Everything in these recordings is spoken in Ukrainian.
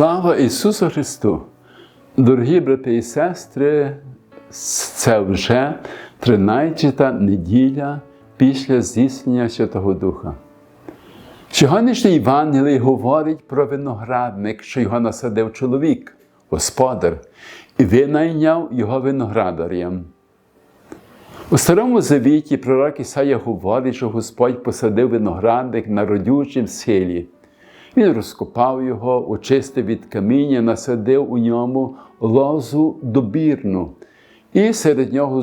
Слава Ісусу Христу! Дорогі брати і сестри, це вже 13-та неділя після здійснення Святого Духа. Сьогоднішній Євангелій говорить про виноградник, що його насадив чоловік, господар, і винайняв його виноградарям. У Старому Завіті пророк Ісая говорить, що Господь посадив виноградник на родючім схилі. Він розкопав його, очистив від каміння, насадив у ньому лозу добірну, і серед нього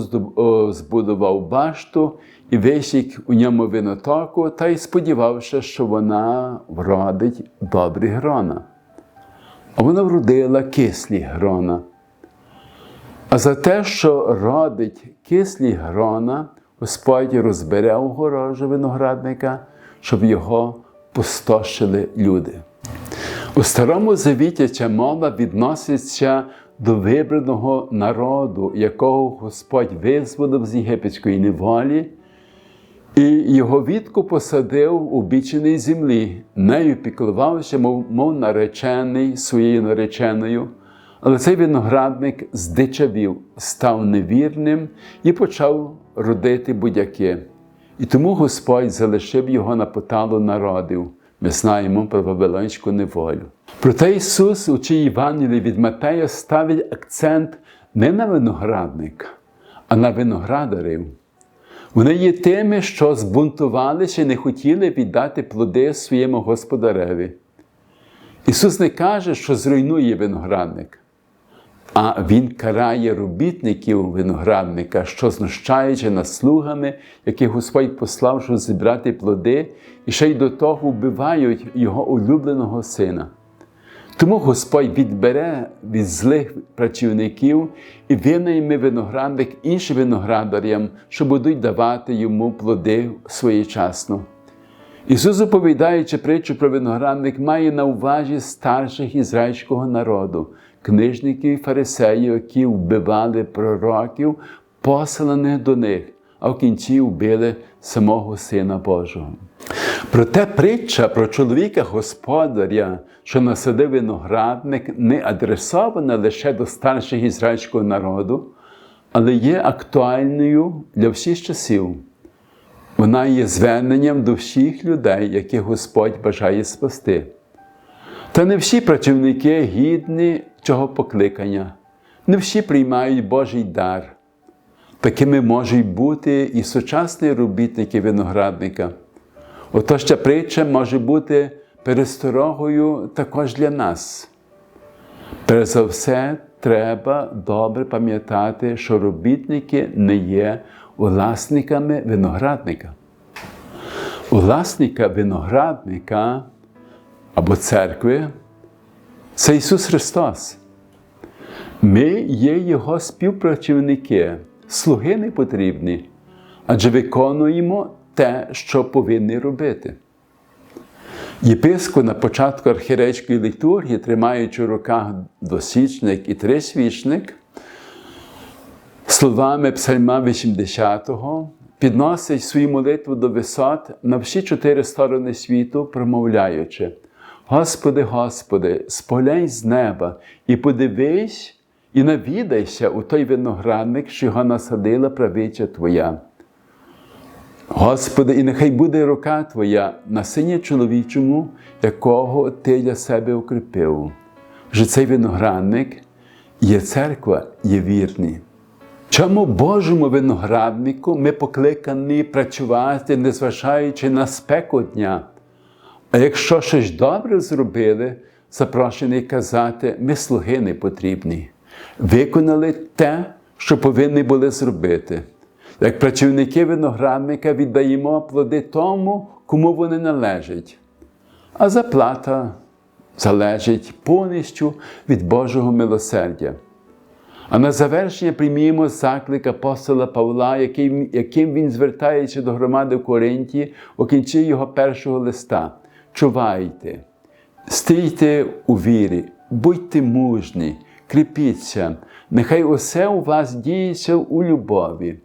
збудував башту і висік у ньому винотоку, та й сподівався, що вона вродить добрі грона. А вона вродила кислі грона. А за те, що родить кислі грона, Господь розбере огорожу виноградника, щоб його пустошили люди. У Старому Завіті ця мова відноситься до вибраного народу, якого Господь визволив з єгипетської неволі, і його відку посадив у біченій землі, нею піклувався, мов, мов наречений своєю нареченою. Але цей виноградник здичавів, став невірним і почав родити будь-яке. І тому Господь залишив його на поталу народів. Ми знаємо про Вавилонську неволю. Проте Ісус у цій Євангелії від Матея ставить акцент не на виноградник, а на виноградарів. Вони є тими, що збунтувалися і не хотіли віддати плоди своєму господареві. Ісус не каже, що зруйнує виноградник, а Він карає робітників виноградника, що знущаючи над слугами, яких Господь послав, щоб зібрати плоди, і ще й до того вбивають його улюбленого сина. Тому Господь відбере від злих працівників і винайме виноградник іншим виноградарям, що будуть давати йому плоди своєчасно. Ісус, оповідаючи притчу про виноградник, має на увазі старших ізраїльського народу, книжників фарисеїв, які вбивали пророків, посланих до них, а в кінці вбили самого Сина Божого. Проте притча про чоловіка господаря, що насадив виноградник, не адресована лише до старших ізраїльського народу, але є актуальною для всіх часів. Вона є зверненням до всіх людей, яких Господь бажає спасти. Та не всі працівники гідні цього покликання, не всі приймають Божий дар. Такими можуть бути і сучасні робітники виноградника. Отож ця притча може бути пересторогою також для нас. Перш за все, треба добре пам'ятати, що робітники не є власниками виноградника. Власника виноградника або церкви це Ісус Христос. Ми є Його співпрацівники, слуги не потрібні, адже виконуємо те, що повинні робити. Єпископ на початку архірейської літургії, тримаючи в руках досвідчник і трисвічник, словами Псальма 80-го, підносить свою молитву до висот на всі чотири сторони світу, промовляючи: Господи, Господи, сполянь з неба і подивись і навідайся у той виноградник, що його насадила правиця Твоя. Господи, і нехай буде рука Твоя на сині чоловічому, якого Ти для себе укріпив. Що цей виноградник є церква, є вірний. Чому Божому винограднику ми покликані працювати, незважаючи на спеку дня? А якщо щось добре зробили, запрошені казати, ми слуги не потрібні, виконали те, що повинні були зробити. Як працівники виноградника віддаємо плоди тому, кому вони належать, а заплата залежить повністю від Божого милосердя. А на завершення приймімо заклик апостола Павла, яким він звертається до громади в Коринті у кінці його першого листа. Чувайте, стійте у вірі, будьте мужні, кріпіться, нехай усе у вас діється у любові.